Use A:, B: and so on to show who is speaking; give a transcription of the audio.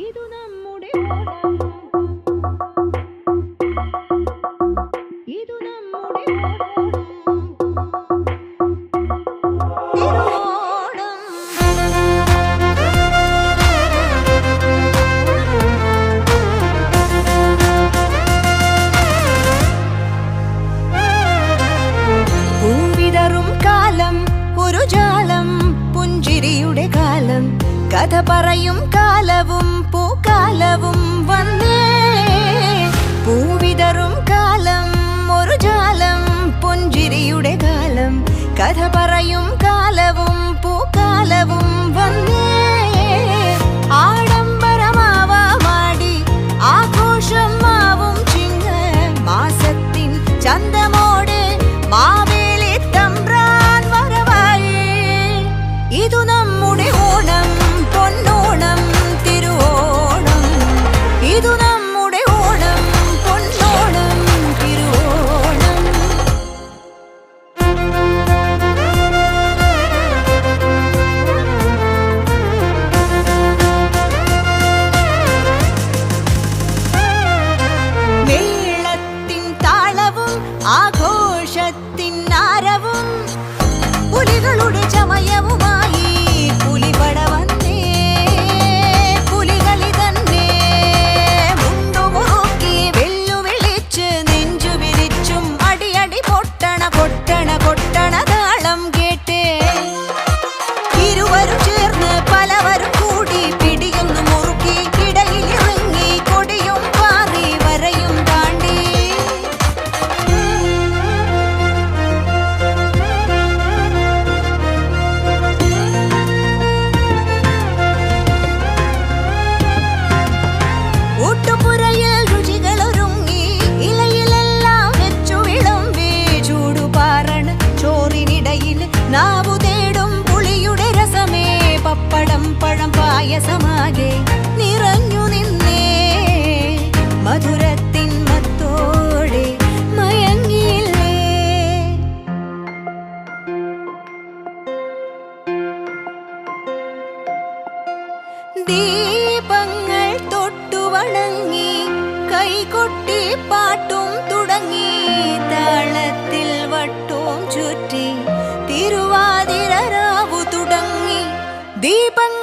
A: ഇതു നമ്മുടെ ഇതു നമ്മുടെ കാലം ഒരു ജാലം പുഞ്ചിരിയുടെ കാലം. കഥ പറയും കാലവും പൂക്കാലവും വന്നേ. പൂവിതറും കാലം ഒരു ജാലം പൊഞ്ചിരിയുടെ കാലം. കഥ പറയും കാലവും ഇലയിലെല്ലാം വെച്ചു നാവു തേടും പുളിയുടെ രസമേ പപ്പടം നിറഞ്ഞു മധുരത്തിൻ മത്തോടെ ദീപങ്ങൾ വണങ്ങി കൈകൊട്ടി പാട്ടും തുടങ്ങി താളത്തിൽ വട്ടവും ചുറ്റി തിരുവാതിരരാവു തുടങ്ങി ദീപങ്ങൾ